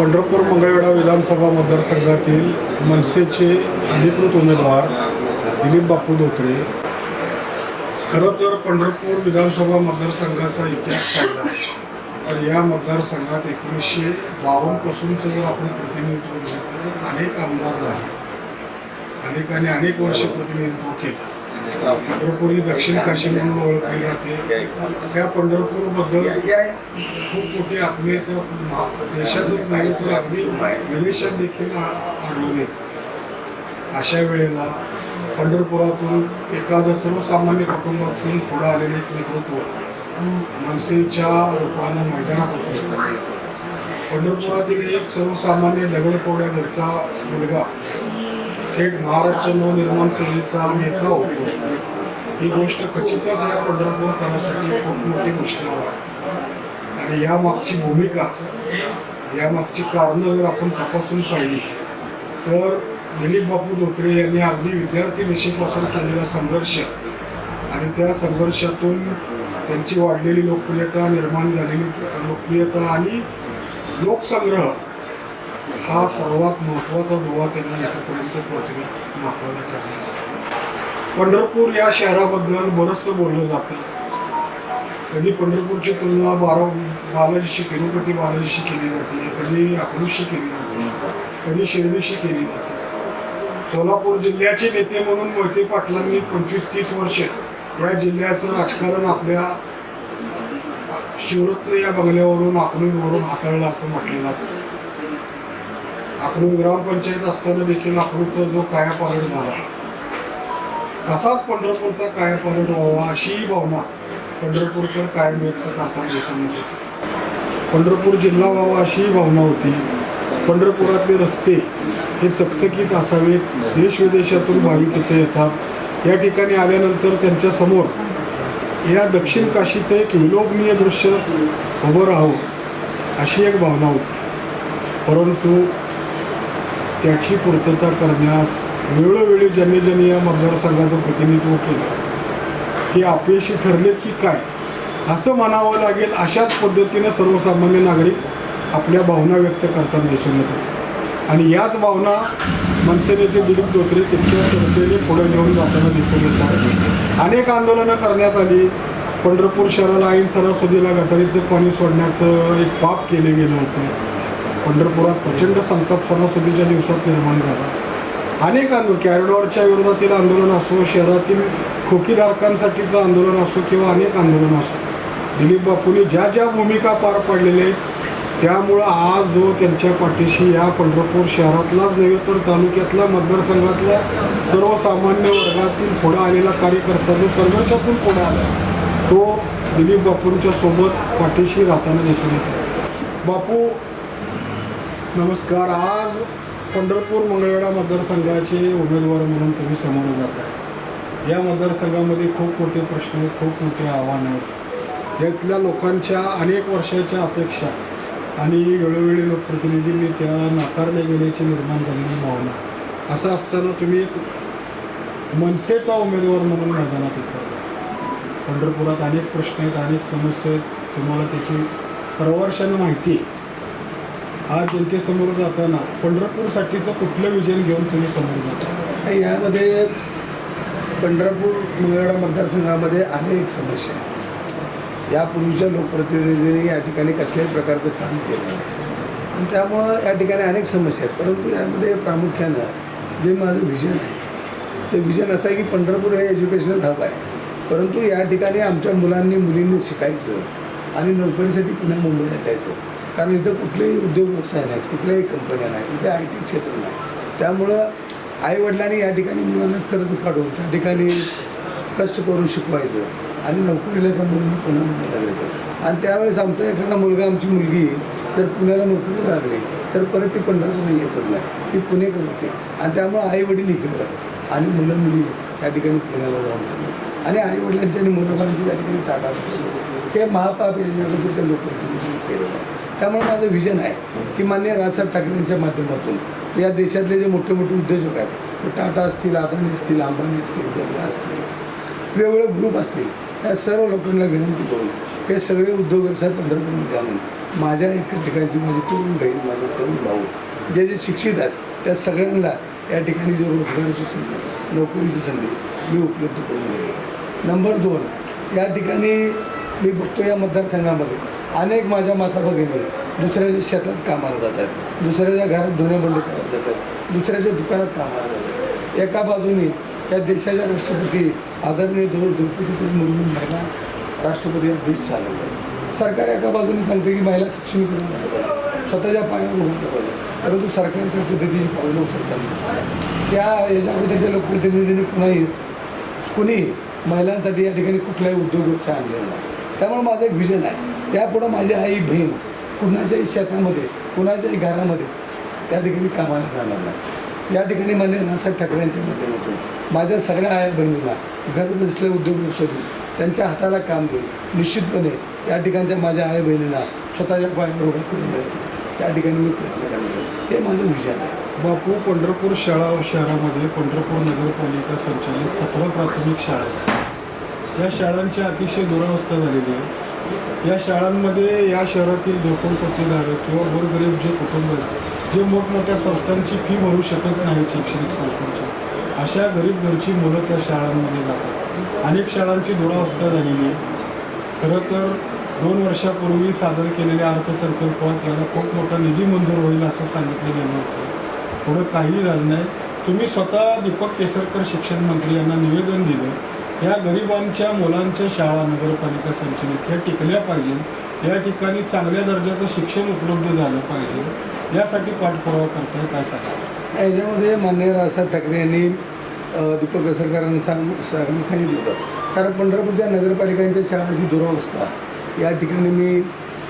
पंढरपूर मंगळवेढा विधानसभा मतदारसंघातील मनसेचे अधिकृत उमेदवार दिलीप बापू धोत्रे खरं तर पंढरपूर विधानसभा मतदारसंघाचा इतिहास सांगला तर या मतदारसंघात एकोणीसशे बावन्नपासूनचं जर आपण प्रतिनिधित्व घेतलं तर अनेक आमदार झाले. अनेकांनी अनेक वर्ष प्रतिनिधित्व केलं. पंढरपूर ही दक्षिण काशी म्हणून ओळखली जाते. त्या पंढरपूरबद्दल खूप मोठी आत्मीयता देशातच नाही तर अगदी विदेशात देखील आढळून येते. अशा वेळेला पंढरपुरातून एखादं सर्वसामान्य कुटुंबातून पुढं आलेले एक नेतृत्व मनसेच्या रूपानं मैदानात होते. पंढरपुरातील एक सर्वसामान्य दगडपोड्या घरचा मुलगा थेट महाराष्ट्र नवनिर्माण सेनेचा नेता होतो ही गोष्ट खचितच या पंढरपूरकरांसाठी खूप मोठी गोष्ट आहे. आणि या मागची भूमिका या मागची कारणं जर आपण तपासून पाहिली तर दिलीप बापू धोत्रे यांनी अगदी विद्यार्थी दिशेपासून केलेला संघर्ष आणि त्या संघर्षातून त्यांची वाढलेली लोकप्रियता निर्माण झालेली लोकप्रियता आणि लोकसंग्रह हा सर्वात महत्त्वाचा दुवा त्यांना इथंपर्यंत पोहोचणे महत्त्वाचा ठरलं पंढरपूर या शहराबद्दल बरंचसं बोललं जातं. कधी पंढरपूरची तुलना बारा बालाजीशी तिरुपती बालाजीशी केली जाते कधी अकलूशी केली जाते कधी शिर्डीशी केली जाते. सोलापूर जिल्ह्याचे नेते म्हणून मोहिते पाटलांनी पंचवीस तीस वर्ष या जिल्ह्याचं राजकारण आपल्या शिवरत्न या बंगल्यावरून अकलूजवरून हाताळलं असं म्हटलं जातं. अकलूज ग्रामपंचायत असताना देखील अकलूजचा जो कायापालट झाला तसाच पंढरपूरचा कायापालट व्हावा अशी भावना पंढरपूरकर कायम व्यक्त करतात याच्यामध्ये. पंढरपूर जिल्हा व्हावा अशी भावना होती. पंढरपुरातले रस्ते हे चकचकीत असावेत देश विदेशातून भाविक इथे येतात. या ठिकाणी आल्यानंतर त्यांच्यासमोर या दक्षिण काशीचं एक विलोभनीय दृश्य उभं राहावं अशी एक भावना होती. परंतु त्याची पूर्तता करण्यास वेळोवेळी ज्यांनी ज्यांनी या मतदारसंघाचं प्रतिनिधित्व केलं ते अपयशी ठरलेत की काय असं म्हणावं लागेल अशाच पद्धतीनं सर्वसामान्य नागरिक आपल्या भावना व्यक्त करताना दिसून येत होते आणि याच भावना मनसे नेते दिलीप धोत्रे त्यांच्या श्रद्धेने पुढे घेऊन जाताना दिसून येत आहे अनेक आंदोलनं करण्यात आली. पंढरपूर शहराला ऐन सणासुदीला गटारीचं पाणी सोडण्याचं एक पाप केले गेलं होतं. पंढरपुरात प्रचंड संताप सणासुदीच्या दिवसात निर्माण झाला. अनेक आंदोलन कॅरिडॉरच्या विरोधातील आंदोलन असो शहरातील खोकीधारकांसाठीचं आंदोलन असो किंवा अनेक आंदोलन असो दिलीप बापूंनी ज्या ज्या भूमिका पार पाडलेल्या आहेत त्यामुळं आज जो त्यांच्या पाठीशी या पंढरपूर शहरातलाच नव्हे तर तालुक्यातला मतदारसंघातला सर्वसामान्य वर्गातील पुढं आलेला कार्यकर्ता जो संघर्षातून पुढे आला. तो दिलीप बापूंच्या सोबत पाठीशी राहताना दिसून येतो बापू नमस्कार आज पंढरपूर मंगळवेढा मतदारसंघाचे उमेदवार म्हणून तुम्ही समोर जात आहे. या मतदारसंघामध्ये खूप मोठे प्रश्न आहेत खूप मोठे आव्हानं आहेत. यातल्या लोकांच्या अनेक वर्षाच्या अपेक्षा आणि वेळोवेळी लोकप्रतिनिधींनी त्या नाकारल्या गेल्याची निर्माण झालेली भावना. असं असताना तुम्ही मनसेचा उमेदवार म्हणून मैदानात उतरता पंढरपुरात अनेक प्रश्न आहेत अनेक समस्या आहेत. तुम्हाला त्याची सर्व माहिती आहे. आज जनतेसमोर जाताना पंढरपूरसाठीचं कुठलं विजन घेऊन तुम्ही समोर जाता? यामध्ये पंढरपूर मंगळवेढा मतदारसंघामध्ये अनेक समस्या आहेत. यापूर्वीच्या लोकप्रतिनिधींनी या ठिकाणी कसल्याही प्रकारचं काम केलं आणि त्यामुळं या ठिकाणी अनेक समस्या आहेत. परंतु यामध्ये प्रामुख्यानं जे माझं विजन आहे ते विजन असं आहे की पंढरपूर हे एज्युकेशनल हब आहे. परंतु या ठिकाणी आमच्या मुलांनी मुलींनी शिकायचं आणि नोकरीसाठी पुन्हा मुंबईला जायचं. कारण इथं कुठलेही उद्योग व्यवसाय नाहीत कुठल्याही कंपन्या नाहीत इथे आय टी क्षेत्र नाही. त्यामुळं आईवडिलांनी या ठिकाणी मुलांना कर्ज काढून त्या ठिकाणी कष्ट करून शिकवायचं आणि नोकरीला त्या मुलांनी पुन्हा मुंबईला आणि त्यावेळेस आमचा एखादा मुलगा आमची मुलगी जर पुण्याला नोकरी लागली तर परत ती पंढरपूर येतच नाही. ती पुणे करते आणि त्यामुळे आई वडील आणि मुलं मुली त्या ठिकाणी पुण्याला जाऊन आणि आई वडिलांची आणि मुलाबांची त्या ठिकाणी ताटा हे महापाप योजनेबद्दलच्या लोकांनी केलेलं आहे. त्यामुळे माझं व्हिजन आहे की मान्य राजसाहेब ठाकरेंच्या माध्यमातून या देशातले जे मोठे मोठे उद्योजक आहेत ते टाटा असतील अदानी असतील अंबानी असतील बिर्ला असतील वेगवेगळे ग्रुप असतील त्या सर्व लोकांना विनंती करून हे सगळे उद्योग व्यवसाय पंढरपूरमध्ये आणून माझ्या एका ठिकाणची माझी तरुण बहीण माझा तरुण भाऊ जे जे शिक्षित आहेत त्या सगळ्यांना या ठिकाणी जो रोजगाराची संधी नोकरीची संधी मी उपलब्ध करून दिली नंबर दोन या ठिकाणी मी बघतो या मतदारसंघामध्ये अनेक माझ्या माता भगिनी दुसऱ्याच्या शेतात कामाला जातात दुसऱ्याच्या घरात धुण्याबंडी करत जातात दुसऱ्याच्या दुकानात कामाला जातात. एका बाजूने या देशाच्या राष्ट्रपती आदरणीय दोन द्रौपदी मुर्मू महिला राष्ट्रपती देश चालवतात. सरकार एका बाजूने सांगते की महिला सक्षमीकरण स्वतःच्या पायावर उभं पाहिजे परंतु सरकार त्या पद्धतीची पावलं उचलतात नाही. त्या याच्याबद्दलच्या लोकप्रतिनिधींनी कुणाही कुणी महिलांसाठी या ठिकाणी कुठलाही उद्योग व्यवसाय आणलेला नाही. त्यामुळे माझं एक विजन आहे. यापुढं माझी आई बहीण कुणाच्याही शेतामध्ये कुणाच्याही घरामध्ये त्या ठिकाणी कामाला जाणार नाही. या ठिकाणी मान्य नासाहेब ठाकरेंच्या माध्यमातून माझ्या सगळ्या आया बहिणींना घर बसले उद्योग शोधून त्यांच्या हाताला काम देऊन निश्चितपणे या ठिकाणच्या माझ्या आई बहिणींना स्वतःच्या पायावर उभा करून द्यायचं त्या ठिकाणी मी प्रयत्न करणार हे माझं विचार आहे. बापू पंढरपूर शाळा शहरामध्ये पंढरपूर नगरपालिका संचालित सतरा प्राथमिक शाळा आहेत. या शाळांची अतिशय दुरावस्था झालेली आहे. या शाळांमध्ये या शहरातील झोपडपट्टीधारक किंवा गोरगरीब जे कुटुंब आहेत जे मोठमोठ्या संस्थांची फी भरू शकत नाहीत शैक्षणिक संस्थांची अशा गरीब घरची मुलं त्या शाळांमध्ये जातात. अनेक शाळांची दुरावस्था झालेली आहे. खरं तर दोन वर्षापूर्वी सादर केलेल्या अर्थसंकल्पात याला खूप मोठा निधी मंजूर होईल असं सांगितलं गेलं होतं. पुढं काही झालं नाही. तुम्ही स्वतः दीपक केसरकर शिक्षण मंत्री यांना निवेदन दिलं. या गरिबांच्या मुलांच्या शाळा नगरपालिका संचलित ह्या टिकल्या पाहिजे. या ठिकाणी चांगल्या दर्जाचं शिक्षण उपलब्ध झालं पाहिजे. यासाठी पाठपुरावा करताय काय सांगा याच्यामध्ये मान्य राजसाहेब ठाकरे यांनी दीपक केसरकरांनी सांग सरांनी सांगितलं होतं. कारण पंढरपूरच्या नगरपालिकांच्या शाळांची दुरावस्था या ठिकाणी मी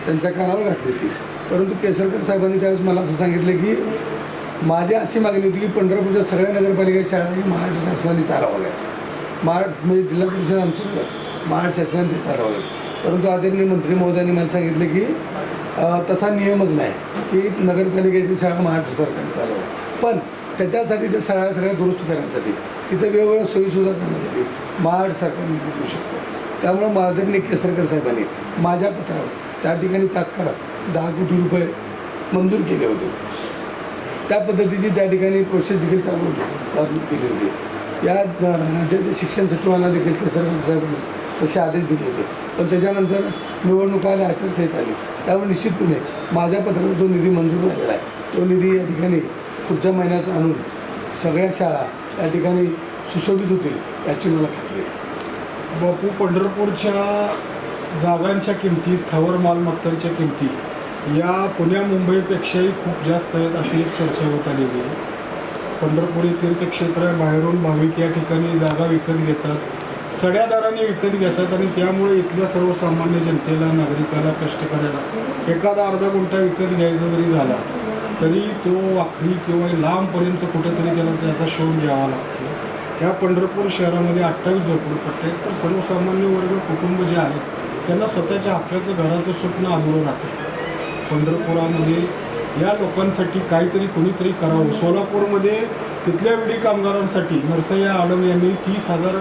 त्यांच्या कानावर घातली होती. परंतु केसरकर साहेबांनी त्यावेळेस मला असं सांगितलं की माझी अशी मागणी होती की पंढरपूरच्या सगळ्या नगरपालिका शाळा ही महाराष्ट्र शासनाने चालवाव्या महाराष्ट्र म्हणजे जिल्हा परिषद अंतर्गत महाराष्ट्र शासनाने ते चालवाव्या परंतु आदरणीय मंत्री महोदयांनी मला सांगितलं की तसा नियमच नाही की नगरपालिकेची शाळा महाराष्ट्र सरकारने चालवावी. पण त्याच्यासाठी त्या सगळ्या सगळ्या दुरुस्त करण्यासाठी तिथे वेगवेगळ्या सोयीसुविधा करण्यासाठी महाराष्ट्र सरकार निधी देऊ शकतो. त्यामुळं आदरणीय केसरकर साहेबांनी माझ्या पत्रावर त्या ठिकाणी तात्काळ दहा कोटी रुपये मंजूर केले होते. त्या पद्धतीची त्या ठिकाणी प्रोसेस देखील चालू चालू केली होती. या राज्याचे शिक्षण सचिवांना देखील केसरकर तसे आदेश दिले होते. पण त्याच्यानंतर निवडणुका आणि आचारसंहिता आली. त्यामुळे निश्चितपणे माझ्या पत्रावर जो निधी मंजूर झालेला आहे तो निधी या ठिकाणी पुढच्या महिन्यात आणून सगळ्या शाळा या ठिकाणी सुशोभित होतील याची मला खात्री आहे. बापू पंढरपूरच्या जागांच्या किमती स्थावर मालमत्तांच्या किमती या पुण्या मुंबईपेक्षाही खूप जास्त आहेत अशी एक चर्चा होत आलेली आहे. पंढरपूर हे तीर्थक्षेत्र आहे. बाहेरून भाविक या ठिकाणी जागा विकत घेतात. चढ्या दराने विकत घेतात आणि त्यामुळे इथल्या सर्वसामान्य जनतेला नागरिकाला कष्ट करायला. एखादा अर्धा गुंठा विकत घ्यायचा जरी झाला तरी तो वाखरी किंवा लांबपर्यंत कुठेतरी त्याला त्याचा शोध घ्यावा लागतो. या पंढरपूर शहरामध्ये अठ्ठावीस झोपडपट्टे आहेत. तर सर्वसामान्य वर्ग कुटुंब जे आहेत त्यांना स्वतःच्या हक्काचं घराचं स्वप्न अधुरं राहतं. पंढरपुरामध्ये या लोकांसाठी काहीतरी कोणीतरी करावं. सोलापूरमध्ये तिथल्या विडी कामगारांसाठी नरसय्या आडम यांनी तीस हजार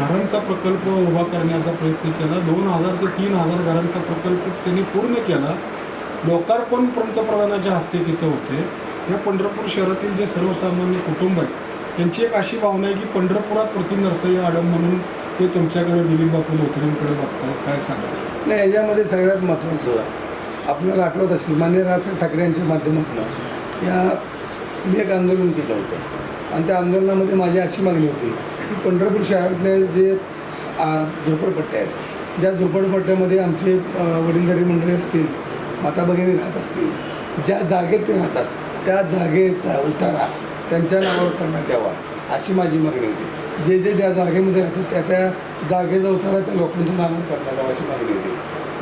घरांचा प्रकल्प उभा करण्याचा प्रयत्न केला. दोन हजार ते तीन हजार घरांचा प्रकल्प त्यांनी पूर्ण केला. लोकार्पण पंतप्रधानाच्या हस्ते तिथे होते. या पंढरपूर शहरातील जे सर्वसामान्य कुटुंब आहेत त्यांची एक अशी भावना आहे की पंढरपुरात प्रति नरसय्या आडम म्हणून ते तुमच्याकडे दिलीप बापू लोथरेंकडे बघतात काय सांगा नाही याच्यामध्ये सगळ्यात महत्त्वाचं आपल्याला आठवत असेल मान्य राज ठाकरे यांच्या माध्यमातून या मी एक आंदोलन केलं होतं. आणि त्या आंदोलनामध्ये माझी अशी मागणी होती की पंढरपूर शहरातले जे झोपडपट्ट्या आहेत ज्या झोपडपट्ट्यामध्ये आमचे वडीलधारी मंडळी असतील माता भगिनी राहत असतील ज्या जागेत ते राहतात त्या जागेचा उतारा त्यांच्या नावावर करण्यात यावा अशी माझी मागणी होती. जे जे ज्या जागेमध्ये राहतात त्या त्या जागेचा उतारा त्या लोकांच्या नावावर करण्यात यावा अशी मागणी होती.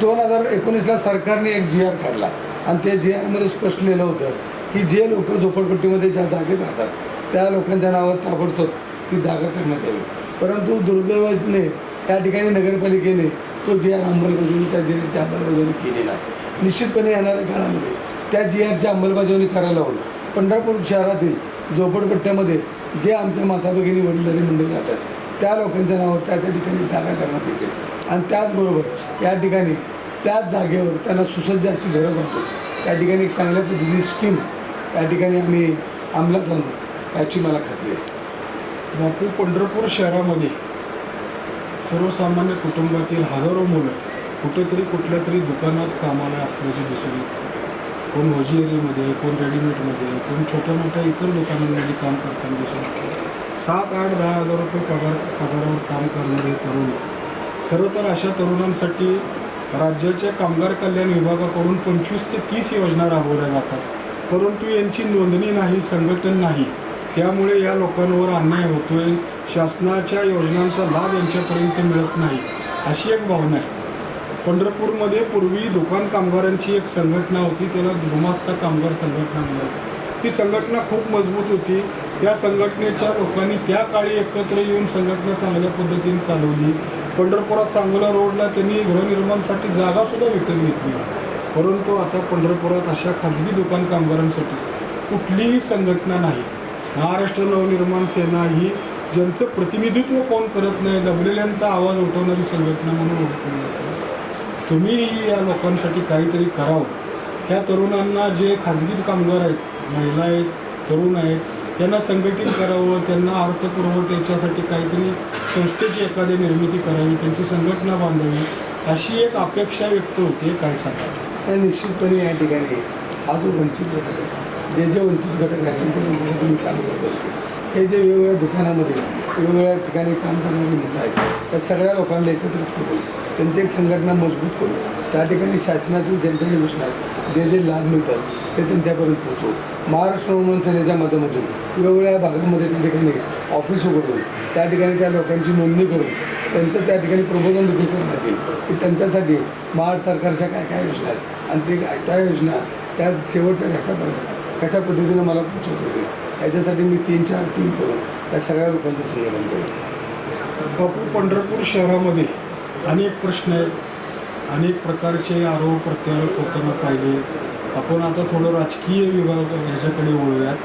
दोन हजार एकोणीसला सरकारने एक जी आर काढला. आणि त्या जी आरमध्ये स्पष्ट लिहिलं होतं की जे लोक झोपडपट्टीमध्ये ज्या जागेत राहतात त्या लोकांच्या नावावर ताबडतोब ती जागा करण्यात यावी. परंतु दुर्दैवाने त्या ठिकाणी नगरपालिकेने तो जी आर अंमलबजावणी त्या जी आरची अंमलबजावणी केली नाही. निश्चितपणे येणाऱ्या काळामध्ये त्या जी आरची अंमलबजावणी करायला हवी. पंढरपूर शहरातील झोपडपट्ट्यामध्ये जे आमच्या माता भगिनी वडीलधारी मंडळी राहतात त्या लोकांच्या नावावर त्या त्या ठिकाणी जागा करण्यात येते आणि त्याचबरोबर या ठिकाणी त्याच जागेवर त्यांना सुसज्ज अशी घरं बनतो. त्या ठिकाणी चांगल्या पद्धतीची स्कीम त्या ठिकाणी आम्ही अंमलात आणू याची मला खात्री आहे. बापू पंढरपूर शहरामध्ये सर्वसामान्य कुटुंबातील हजारो मुलं कुठेतरी कुठल्या तरी दुकानात कामाला असल्याचे दिसून येतं. कोण होजिअरीमध्ये कोण रेडीमेडमध्ये कोण छोट्या मोठ्या इतर दुकानांमध्ये काम करताना दिसून येतं. सात आठ दहा हजार रुपये पगार पगारावर काम करणारे तरुण. खरं तर अशा तरुणांसाठी राज्याच्या कामगार कल्याण विभागाकडून पंचवीस ते तीस योजना राबवल्या जातात. परंतु यांची नोंदणी नाही संघटन नाही. त्यामुळे या लोकांवर अन्याय होतोय शासनाच्या योजनांचा लाभ यांच्यापर्यंत मिळत नाही अशी एक भावना आहे. पंढरपूरमध्ये पूर्वी दुकान कामगारांची एक संघटना होती त्याला धुमास्ता कामगार संघटना म्हणत ती संघटना खूप मजबूत होती. त्या संघटनेच्या लोकांनी त्या काळी एकत्र येऊन संघटना चांगल्या पद्धतीने चालवली. पंढरपुरात सांगोला रोडला त्यांनी गृहनिर्माणसाठी जागासुद्धा विकत घेतली. परंतु आता पंढरपुरात अशा खाजगी दुकान कामगारांसाठी कुठलीही संघटना नाही. महाराष्ट्र नवनिर्माण सेना ही ज्यांचं प्रतिनिधित्व कोण करत नाही दबलेल्यांचा आवाज उठवणारी संघटना म्हणून ओळखली जाते. तुम्ही या लोकांसाठी काहीतरी करावं. ह्या तरुणांना जे खाजगी कामगार आहेत महिला आहेत तरुण आहेत त्यांना संघटित करावं त्यांना अर्थपुरवठ्याच्यासाठी काहीतरी संस्थेची एखादी निर्मिती करावी त्यांची संघटना बांधावी अशी एक अपेक्षा व्यक्त होते काय सांगा त्या निश्चितपणे या ठिकाणी हा जो वंचित घटक आहे जे जे वंचित घटक आहे त्यांच्यासाठी मी काम करत असतो हे जे वेगवेगळ्या दुकानामध्ये वेगवेगळ्या ठिकाणी काम करणारी मुलं आहेत त्या सगळ्या लोकांना एकत्रित करून त्यांची एक संघटना मजबूत करून त्या ठिकाणी शासनातील ज्यांच्या योजना आहेत जे जे लाभ मिळतात ते त्यांच्यापर्यंत पोहोचवू. महाराष्ट्र नवमन सेनेच्या माध्यमातून वेगवेगळ्या भागामध्ये त्या ठिकाणी ऑफिस उघडून त्या ठिकाणी त्या लोकांची नोंदणी करून त्यांचं त्या ठिकाणी प्रबोधन देखील करण्यात येईल. की त्यांच्यासाठी महाराष्ट्र सरकारच्या काय काय योजना आहेत? आणि ते काय- त्या योजना त्या शेवटच्या घटकापर्यंत कशा पद्धतीनं मला पोचवत होते याच्यासाठी मी तीन चार टीम करून त्या सगळ्या लोकांचं संघटन करू बापू पंढरपूर शहरामध्ये अनेक प्रश्न आहेत. अनेक प्रकारचे आरोप प्रत्यारोप होताना पाहिजे आपण आता थोडं राजकीय विभाग ह्याच्याकडे वळूयात.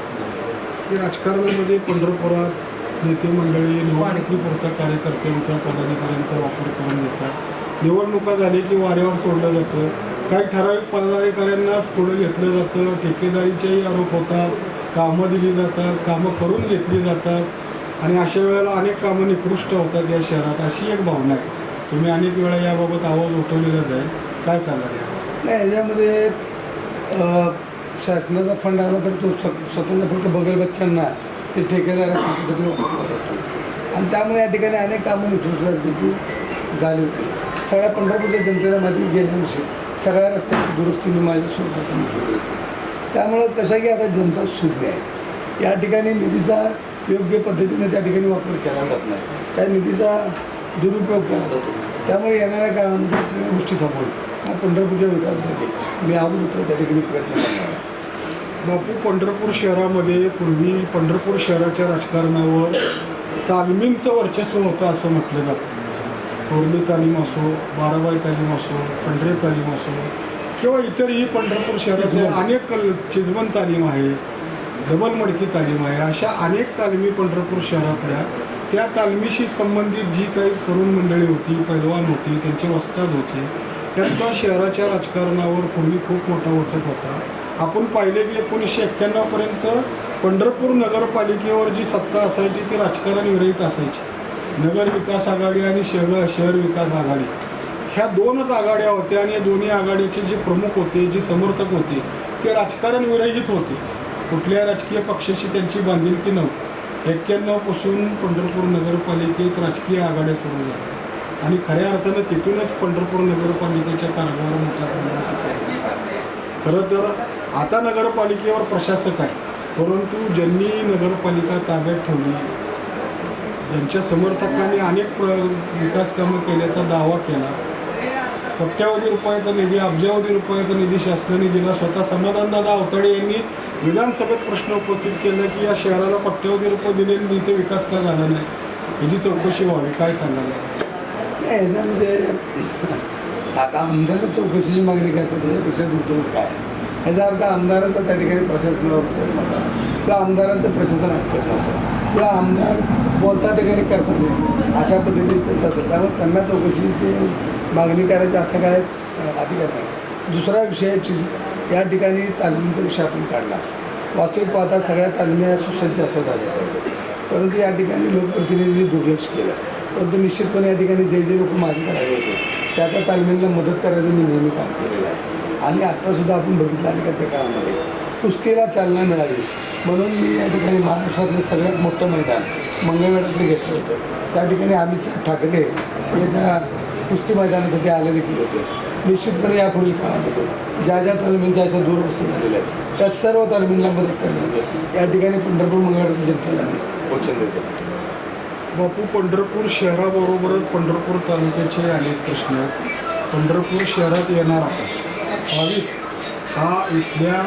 की राजकारणामध्ये पंढरपुरात नेते मंडळी निवडणुकीपुरता कार्यकर्त्यांचा पदाधिकाऱ्यांचा वापर करून घेतात निवडणुका झाली की वाऱ्यावर सोडलं जातं. काही ठराविक पदाधिकाऱ्यांनाच पुढं घेतलं जातं. ठेकेदारीचेही आरोप होतात. कामं दिली जातात. कामं करून घेतली जातात. आणि अशा वेळेला अनेक कामं निकृष्ट होतात या शहरात. अशी एक भावना आहे. तुम्ही अनेक वेळा याबाबत आवाज उठवलेलाच आहे. काय सांगाल नाही याच्यामध्ये शासनाचा फंड आला तर तो स्व- स्वतःच्या फक्त बगल बच्चांना ते ठेकेदार जातो आणि त्यामुळे या ठिकाणी अनेक कामं निकृष्ट झाली होती. सगळ्या पंढरपूरच्या जनतेला माहिती गेल्याविषयी सगळ्या रस्त्याची दुरुस्ती मी माझ्या स्वतःची केली त्यामुळं कसं आहे की आता जनता शून्य आहे. या ठिकाणी निधीचा योग्य पद्धतीने त्या ठिकाणी वापर केला जात नाही. त्या निधीचा दुरुपयोग केला जातो. त्यामुळे येणाऱ्या काळामध्ये सगळ्या गोष्टी थांबवून हा पंढरपूरच्या विकासासाठी मी अगोदर त्या ठिकाणी प्रयत्न करणार बापू पंढरपूर शहरामध्ये पूर्वी पंढरपूर शहराच्या राजकारणावर तालमींचं वर्चस्व होतं असं म्हटलं जातं. थोरली तालीम असो बाराबाई तालीम असो पंढरे तालीम असो किंवा इतरही पंढरपूर शहरातले. अनेक कल चिजवण तालीम आहे डबल मडकी तालीम आहे अशा अनेक तालमी पंढरपूर शहरातल्या त्या तालमीशी संबंधित जी काही तरुण मंडळी होती पैलवान होती त्यांचे वस्ताद होते त्यांचा शहराच्या राजकारणावर पूर्वी खूप मोठा वचक होता. आपण पाहिले की एकोणीसशे एक्क्याण्णवपर्यंत पंढरपूर नगरपालिकेवर जी सत्ता असायची ती राजकारण विरहित असायची. नगर विकास आघाडी आणि शहर शहर विकास आघाडी. ह्या दोनच आघाड्या होत्या आणि या दोन्ही आघाडीचे जे प्रमुख होते जे समर्थक होते ते राजकारण विरहित होते. कुठल्या राजकीय पक्षाशी त्यांची बांधिलकी नव्हती. एक्क्याण्णवपासून पंढरपूर नगरपालिकेत राजकीय आघाड्या सुरू झाल्या. आणि खऱ्या अर्थानं तिथूनच पंढरपूर नगरपालिकेच्या कारभार मोठ्या प्रमाणात खरं तर आता नगरपालिकेवर प्रशासक आहे परंतु ज्यांनी नगरपालिका ताब्यात ठेवली ज्यांच्या समर्थकांनी अनेक प्र विकास कामं केल्याचा दावा केला कोट्यावधी रुपयाचा निधी अब्जावधी रुपयाचा निधी शासनाने दिला. स्वतः समाधानदादा अवताडे यांनी विधानसभेत प्रश्न उपस्थित केला की या शहराला कोट्यावधी रुपये दिले तिथे विकास का झाला नाही? याची चौकशी व्हावी काय सांगायला नाही, याच्यामध्ये आता आमदार चौकशीची मागणी करतात त्याच्यापेक्षा दुर्दैव काय? याचा अर्थ आमदारांचा त्या ठिकाणी प्रशासनावर असेल नव्हता किंवा आमदारांचं प्रशासन ऐकत नव्हतं. किंवा आमदार बोलता ठिकाणी करतात अशा पद्धतीने त्यांचं असेल त्यामुळे त्यांना चौकशीची मागणी करायची असं काय अधिकार नाही. दुसरा विषय या ठिकाणी तालमीचा विषय आपण काढला. वास्तविक पाहता सगळ्या तालम्या सुसज्ज असं झाल्या पाहिजे परंतु या ठिकाणी लोकप्रतिनिधींनी दुर्लक्ष केलं. परंतु निश्चितपणे या ठिकाणी जे जे लोक माझे करायला होते त्या त्या तालमींना मदत करायचं मी नेहमी काम केलेलं आहे. आणि आत्तासुद्धा आपण बघितलं अलीकडच्या काळामध्ये कुस्तीला चालना मिळावी म्हणून मी या ठिकाणी महाराष्ट्रातलं सगळ्यात मोठं मैदान मंगळवेढातलं घेतलं होतं. त्या ठिकाणी आम्ही ठाकरे हे त्या कुस्ती मैदानासाठी आले देखील होते. निश्चितपणे यापुढील काळामध्ये ज्या ज्या तालमींच्या अशा दूरवस्तू झालेल्या आहेत त्या सर्व तालमींना मदत करण्याचं या ठिकाणी पंढरपूर मंगळवेढा जनतेला बापू पंढरपूर शहराबरोबरच पंढरपूर तालुक्याचे अनेक प्रश्न. पंढरपूर शहरात येणारा भाविक हा इथल्या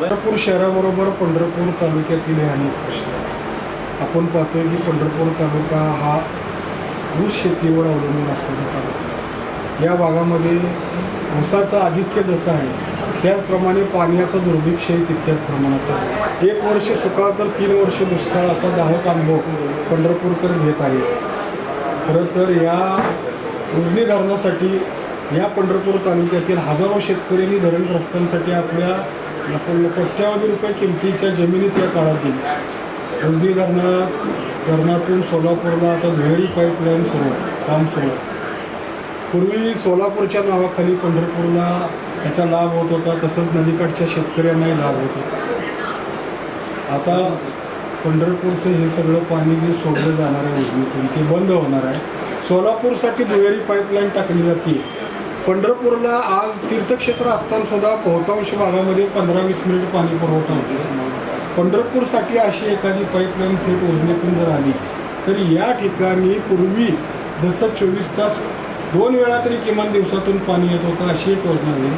पंढरपूर शहराबरोबर पंढरपूर तालुक्यातील हे अनेक प्रश्न. आपण पाहतोय की पंढरपूर तालुका हा ऊस शेतीवर अवलंबून असलेला तालुका या भागामध्ये ऊसाचं आधिक्य जसं आहे त्याचप्रमाणे पाण्याचं दुर्भिक्षही तितक्याच प्रमाणात आहे. एक वर्ष सुकाळ तर तीन वर्ष दुष्काळ असा दाहक अनुभव पंढरपूरकर घेत आहे खरं तर या उजनी धरणासाठी या पंढरपूर तालुक्यातील हजारो शेतकऱ्यांनी धरणग्रस्तांसाठी आपल्या कोट्यावधी रुपये किमतीच्या जमिनी त्या काळात दिली. उजनी धरणात धरणातून सोलापूरला आता दुहेरी पाईपलाईन सुरू काम सुरू. पूर्वी सोलापूरच्या नावाखाली पंढरपूरला याचा लाभ होत होता तसंच नदीकाठच्या शेतकऱ्यांनाही लाभ होत होता. आता पंढरपूरचं हे सगळं पाणी जे सोडलं जाणार आहे योजनेतून ते बंद होणार आहे. सोलापूरसाठी दुहेरी पाईपलाईन टाकली जाते. पंढरपूरला आज तीर्थक्षेत्र असताना सुद्धा बहुतांश भागामध्ये पंधरा वीस मिनिट पाणी पुरवठा होतो. पंढरपूरसाठी अशी एखादी पाईपलाईन थेट योजनेतून जर आली तर या ठिकाणी पूर्वी जसं चोवीस तास दोन वेळा तरी किमान दिवसातून पाणी येत होतं अशी एक योजना होईल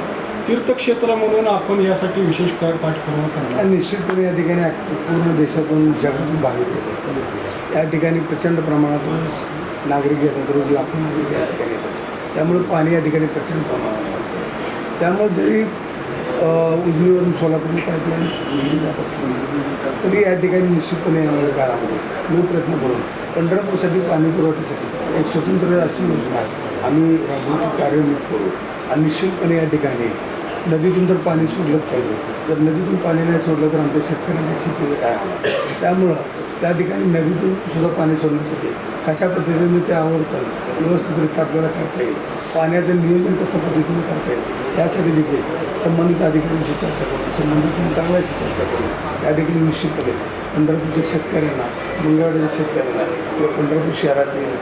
तीर्थक्षेत्र म्हणून आपण यासाठी विशेष काय पाठपुरावा करणार? आणि निश्चितपणे या ठिकाणी पूर्ण देशातून जगातून भाविक येत असतात या ठिकाणी प्रचंड प्रमाणात नागरिक येतात रोज लाखो नागरिक या ठिकाणी येतात. त्यामुळे पाणी या ठिकाणी प्रचंड प्रमाणात त्यामुळे जरी उजनीवरून सोलापूर पाईपलाईन नेहमी जात असतो तरी या ठिकाणी निश्चितपणे येणाऱ्या काळामध्ये मी प्रयत्न करून पंढरपूरसाठी पाणी पुरवठ्यासाठी एक स्वतंत्र अशी योजना आम्ही राबवून कार्यान्वित करू. आणि निश्चितपणे या ठिकाणी नदीतून तर पाणी सोडलंच पाहिजे. जर नदीतून पाणी नाही सोडलं तर आमच्या शेतकऱ्यांच्या शेतीचं काय होणार त्यामुळं त्या ठिकाणी नदीतून सुद्धा पाणी सोडण्यासाठी कशा पद्धतीने ते आवडतं व्यवस्थितरित्या आपल्याला करता येईल पाण्याचं नियोजन कसं पद्धतीने करता येईल यासाठी देखील संबंधित अधिकाऱ्यांशी चर्चा करू संबंधित मंत्रालयाशी चर्चा करू. त्या देखील निश्चितपणे पंढरपूरच्या शेतकऱ्यांना मंगळवाड्याच्या शेतकऱ्यांना किंवा पंढरपूर शहरातील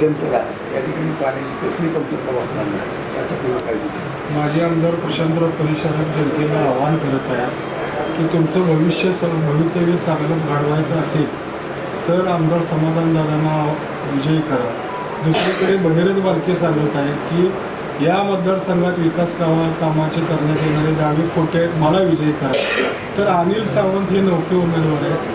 जनतेला या ठिकाणी पाण्याची कसली कमतरता वाचणार नाही यासाठी मी काळजी घेतो. माझे आमदार प्रशांतराव परिसरात जनतेला आवाहन करत आहे की तुमचं भविष्य स भवितव्य चांगलं घडवायचं असेल तर आमदार समाधानदादांना विजयी करा. दुसरीकडे भगीरथ बालके सांगत आहेत की या मतदारसंघात विकास कामा कामाचे करण्यात येणारे दावे खोटे आहेत मला विजयी करा. तर अनिल सावंत हे नौके उमेदवार आहेत.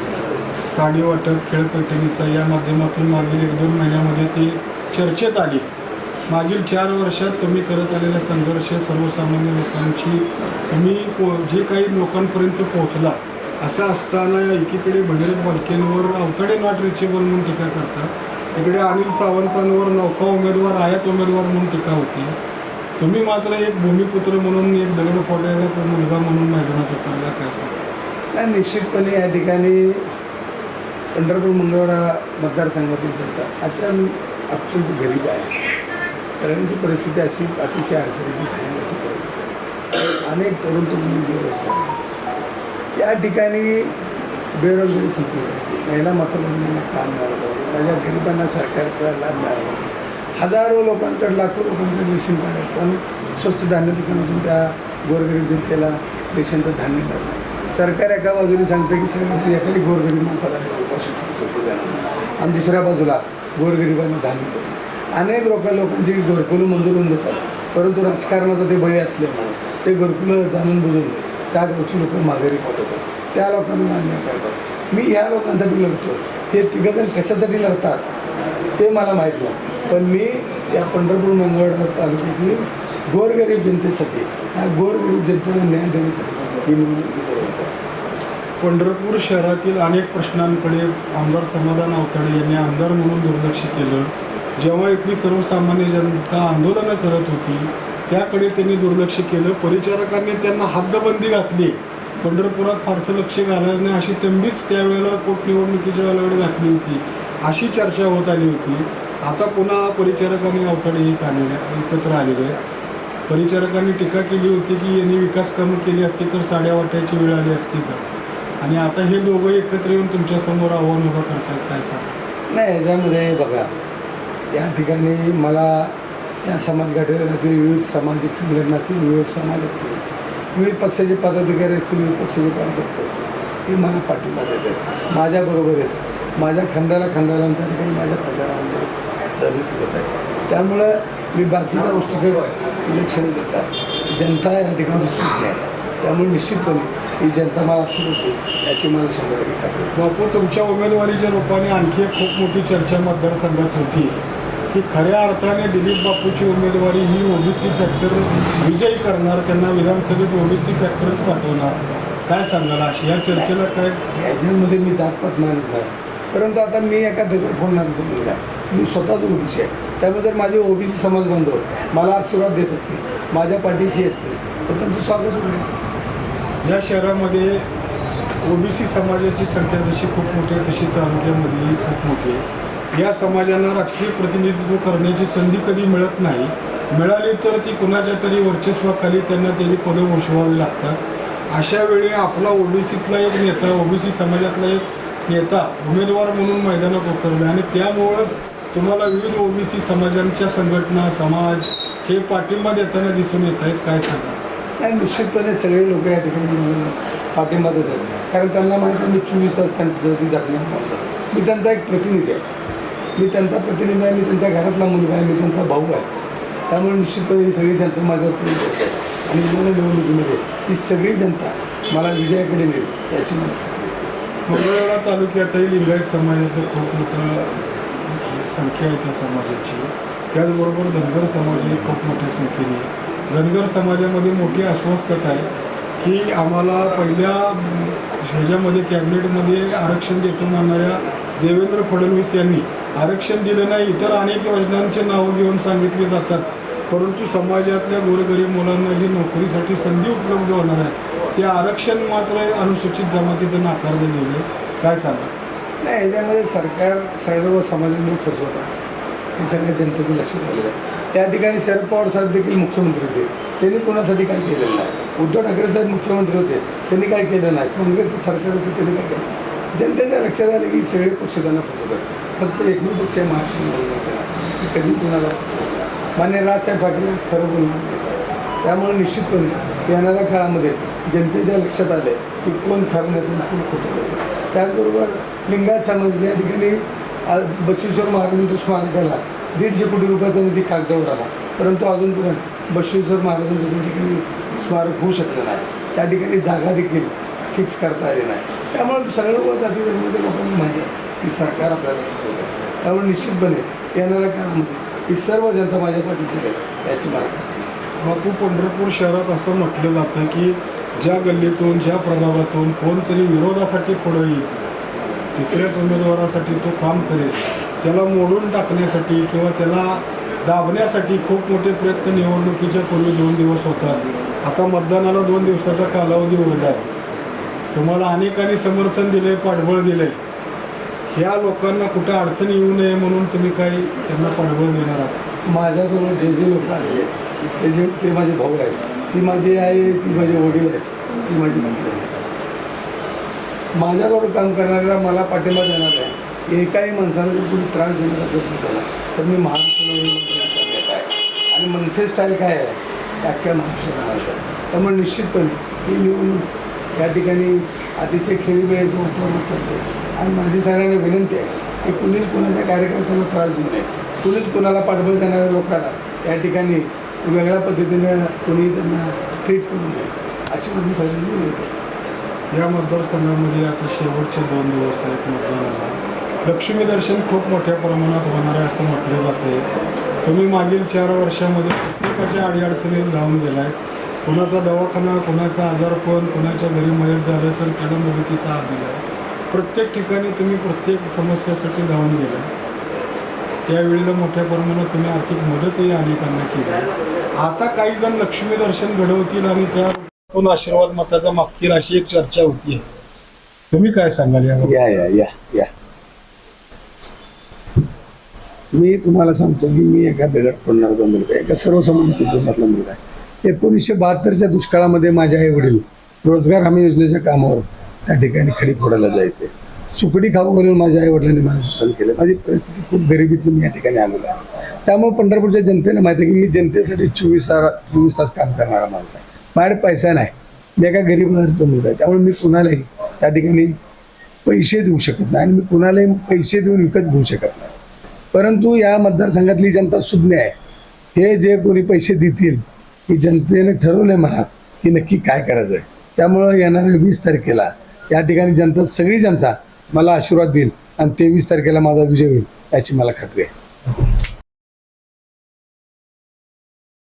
साडी वाटप खेळपैठणीचा या माध्यमातून मागील एक दोन महिन्यामध्ये ती चर्चेत आली. मागील चार वर्षात तुम्ही करत आलेला संघर्ष सर्वसामान्य लोकांची तुम्ही जे काही लोकांपर्यंत पोहोचला असं असताना एकीकडे भगीरथ बालकेंवर अवतडे नॉट रिचेबल म्हणून टीका करतात. इकडे अनिल सावंतांवर नौका उमेदवार आयात उमेदवार म्हणून टीका होती. तुम्ही मात्र एक भूमिपुत्र म्हणून एक दगड फोडायला मुलगा म्हणून मैदानात उतरला काय सांगा? नाही निश्चितपणे या ठिकाणी पंढरपूर मंगळवाडा मतदारसंघातील सरकार अत्यंत अत्यंत गरीब आहे. सगळ्यांची परिस्थिती अशी अतिशय अडचणीची अशी परिस्थिती आहे. अनेक तरुण तरुण बेरोजगार या ठिकाणी बेरोजगारी संपली पाहिजे महिला मातृभगिनींना काम मिळालं पाहिजे. माझ्या गरिबांना सरकारचा लाभ मिळाला पाहिजे. हजारो लोकांकडे लाखो लोकांकडे रेशन कार्ड आहे पण स्वस्त धान्य दुकानातून त्या गोरगरीब जनतेला रेशनचं धान्य मिळालं सरकार एका बाजूने सांगतं की सगळं एखादी गोरगरीब माणसाला उपाशी आणि दुसऱ्या बाजूला गोरगरिबांना धान्य देतात. अनेक लोक लोकांची घरकुलं मंजूर होऊन देतात. परंतु राजकारणाचा ते बळी असल्यामुळे ते घरकुलं जाणून बुजून त्या गोष्टी लोक माघारी पाठवतात. त्या लोकांना मान्य करतात. मी या लोकांसाठी लढतो हे तिघंजण कशासाठी लढतात ते मला माहीत नाही. पण मी या पंढरपूर मंगळवार तालुक्यातील गोरगरीब जनतेसाठी या गोरगरीब जनतेला न्याय देण्यासाठी ही निवडणूक मी पंढरपूर शहरातील अनेक प्रश्नांकडे आमदार समाधान अवताडे यांनी आमदार म्हणून दुर्लक्ष केलं. जेव्हा इथली सर्वसामान्य जनता आंदोलनं करत होती त्याकडे त्यांनी दुर्लक्ष केलं. परिचारकांनी त्यांना हद्दबंदी घातली. पंढरपुरात फारसं लक्ष घालायचं नाही अशी तंबीच त्यावेळेला पोटनिवडणुकीच्या वेळेला घातली होती. अशी चर्चा होत आली होती. आता पुन्हा परिचारकांनी अवताडे एक आलेले एकत्र आलेले. परिचारकांनी टीका केली होती की यांनी विकास कामं केली असती तर साड्या वाटायची वेळ आली असती का? आणि आता हे दोघं एकत्र येऊन तुमच्यासमोर आव्हान उभं करतात काय सांग? नाही याच्यामध्ये बघा या ठिकाणी मला या समाज घटकातील विविध सामाजिक संघटना असतील विविध समाज असतील विविध पक्षाचे पदाधिकारी असतील विविध पक्षाचे कार्यकर्ते असतील ते मला पाठिंबा देतात. माझ्याबरोबर आहेत. माझ्या खंदाला खंदाला त्या ठिकाणी माझ्या प्रचारामध्ये सहभागी होत आहे त्यामुळं मी बाकीच्या गोष्टीकडे इलेक्शन न देता जनता या ठिकाणी सुटली आहे. त्यामुळे निश्चितपणे ही जनता मला अशी होती याची मला शंभर टक्के बापू तुमच्या उमेदवारीच्या रूपाने आणखी एक खूप मोठी चर्चा मतदारसंघात होती. की खऱ्या अर्थाने दिलीप बापूची उमेदवारी ही ओबीसी फॅक्टर विजयी करणार त्यांना विधानसभेत ओबीसी फॅक्टरच पाठवणार. काय सांगाल? अशी या चर्चेला काय? याच्यामध्ये मी जातपात मानत नाही. परंतु आता मी एका दगड फोडणारा मुलगा आहे. मी स्वतःच ओबीसी आहे. त्यामुळे जर माझे ओबीसी समाज बांधव मला आशीर्वाद देत असतील माझ्या पाठीशी असतील तर त्यांचं स्वागत या शहरामध्ये ओबीसी समाजाची संख्या जशी खूप मोठी आहे तशी तालुक्यामध्येही खूप मोठी आहे. या समाजांना राजकीय प्रतिनिधित्व करण्याची संधी कधी मिळत नाही. मिळाली तर ती कुणाच्या तरी वर्चस्वाखाली त्यांना त्यांनी पदं वर्षवावी लागतात. अशा वेळी आपला ओबीसीतला एक नेता ओबीसी समाजातला एक नेता उमेदवार म्हणून मैदानात उतरला आणि त्यामुळंच तुम्हाला विविध ओबीसी समाजांच्या संघटना समाज हे पाठिंबा देताना दिसून येत आहेत. काय सांगा नाही निश्चितपणे सगळे लोक या ठिकाणी पाठिंबा देतात. कारण त्यांना माहिती मी चोवीस तास त्यांच्यासाठी जागणार मी त्यांचा एक प्रतिनिधी आहे. मी त्यांचा प्रतिनिधी आहे मी त्यांच्या घरातला मुलगा आहे मी त्यांचा भाऊ आहे. त्यामुळे निश्चितपणे ही सगळी जनता माझ्यावर प्रेम करते आणि येणाऱ्या निवडणुकीमध्ये ही सगळी जनता मला विजयाकडे नेईल याची मला मंगळवेढा तालुक्यातही लिंगायत समाजाचं खूप मोठं संख्या आहे त्या समाजाची. त्याचबरोबर धनगर समाजही खूप मोठ्या संख्येने धनगर समाजामध्ये मोठी अस्वस्थता आहे की आम्हाला पहिल्या ह्याच्यामध्ये कॅबिनेटमध्ये आरक्षण देतो म्हणणाऱ्या देवेंद्र फडणवीस यांनी आरक्षण दिलं नाही इतर अनेक योजनांचे नावं घेऊन सांगितली जातात. परंतु समाजातल्या गोरगरीब मुलांना जी नोकरीसाठी संधी उपलब्ध होणार आहे. ते आरक्षण मात्र अनुसूचित जमातीचं नाकारलं गेलं. आहे. काय सांगा? नाही याच्यामध्ये सरकार सर्व समाजामध्ये फसवत आहे. हे सगळ्या जनतेचं लक्षात झालेलं आहे. त्या ठिकाणी शरद पवार साहेब देखील मुख्यमंत्री होते. त्यांनी कोणासाठी काय केलेलं नाही? उद्धव ठाकरे साहेब मुख्यमंत्री होते. त्यांनी काय केलं नाही? काँग्रेसचं सरकार होतं त्यांनी काय केलं जनतेच्या लक्षात आलं की सगळे पक्ष त्यांना फसवतात. फक्त एकमेव पक्ष महाराष्ट्र की कधी कोणाला मान्य राजसाहेब ठाकरे खरं बोलणार त्यामुळे निश्चितपणे येणाऱ्या काळामध्ये जनतेच्या लक्षात आलं की कोण खरं नाही कोण खोटं त्याचबरोबर लिंगायत समाज या ठिकाणी आ- बसवेश्वर महाराजांच्या स्मारकाला दीडशे कोटी रुपयाचा निधी कागदावर आला. परंतु अजूनपर्यंत बसवेश्वर महाराजांच्या ठिकाणी स्मारक होऊ शकलं नाही. त्या ठिकाणी जागा देखील फिक्स करता आली नाही. त्यामुळे सगळं जाती धर्माच्या लोकांना माहिती आहे. ही सरकार आपल्याला फसवतं त्यामुळे निश्चितपणे येणाऱ्या काळामध्ये ही सर्व जनता माझ्या पाठीशी आहे याची मला बापू पंढरपूर शहरात असं म्हटलं जातं की ज्या गल्लीतून ज्या प्रभागातून कोणतरी विरोधासाठी पुढं येईल तिसऱ्याच उमेदवारासाठी तो काम करेल त्याला मोडून टाकण्यासाठी किंवा त्याला दाबण्यासाठी खूप मोठे प्रयत्न निवडणुकीच्या पूर्वी दोन दिवस होतात. आता मतदानाला दोन दिवसाचा कालावधी उरला आहे. तुम्हाला अनेकांनी समर्थन दिले पाठबळ दिले ह्या लोकांना कुठं अडचण येऊ नये म्हणून तुम्ही काही त्यांना पाठबळ देणार आहात? माझ्याबरोबर जे जे लोक आहेत ते जे ते माझे भाऊ आहेत ती माझी आई ती माझे वडील आहेत ती माझी मुलगी आहे माझ्याबरोबर काम करणाऱ्याला मला पाठिंबा देणार आहे एकाही माणसाला जर कोणी त्रास देण्याचा प्रयत्न केला तर मी महाराष्ट्र आहे. आणि मनसे स्टाईल काय आहे? अख्ख्या महाराष्ट्रात माहीत त्यामुळे निश्चितपणे ही निवडणूक या ठिकाणी अतिशय खेळीमेळीचं वातावरण चाललं आणि माझी सगळ्यांना विनंती आहे की कुणीच कुणाच्या कार्यकर्त्यांना त्रास देऊ नये. कुणीच कुणाला पाठबळ देणाऱ्या लोकांना या ठिकाणी वेगळ्या पद्धतीनं कोणी त्यांना ट्रीट करू नये. अशी माझी सगळ्यांनी विनंती आहे. या मतदारसंघामध्ये आता शेवटचे दोन दिवस आहेत मतदानाला लक्ष्मी दर्शन खूप मोठ्या प्रमाणात होणार आहे असं म्हटलं जाते तुम्ही मागील चार वर्षामध्ये प्रत्येकाच्या अडीअडचणीत धावून आहे कुणाचा दवाखाना कोणाचा आजारपण कोणाच्या घरी मयत झालं तर त्याला मदतीचा हात दिला. प्रत्येक ठिकाणी तुम्ही प्रत्येक समस्यासाठी धावून गेला. त्यावेळेला मोठ्या प्रमाणात तुम्ही आर्थिक मदतही अनेकांना केली. आता काही जण लक्ष्मी दर्शन घडवतील आणि त्या आशीर्वाद मताचा मागतील अशी एक चर्चा होती. तुम्ही काय सांगाल या या या या. मी तुम्हाला सांगतो की मी एका दगड पडणारा मुलगा आहे एका सर्वसामान्य कुटुंबातला मुलगा आहे. एकोणीसशे बहात्तरच्या दुष्काळामध्ये माझे आई वडील रोजगार हमी योजनेच्या कामावर त्या ठिकाणी खडी फोडायला जायचे. सुकडी खाऊ घालून माझ्या आई वडिलांनी माझं जतन केलं. माझी परिस्थिती खूप गरिबीतून मी या ठिकाणी आलेलो आहे. त्यामुळे पंढरपूरच्या जनतेला माहिती आहे की मी जनतेसाठी चोवीस तास चोवीस तास काम करणारा माणूस आहे. माझ्याकडे पैसा नाही. मी एका गरीब घरचा मुलगा आहे. त्यामुळे मी कुणालाही त्या ठिकाणी पैसे देऊ शकत नाही आणि मी कुणालाही पैसे देऊन विकत घेऊ शकत नाही. परंतु या मतदारसंघातली जनता सुज्ञ आहे. हे जे कोणी पैसे देतील की जनतेने ठरवलंय मनात की नक्की काय करायचं आहे त्यामुळं येणाऱ्या वीस तारखेला या ठिकाणी जनता सगळी जनता मला आशीर्वाद देईल आणि तेवीस तारखेला माझा विजय होईल याची मला खात्री आहे.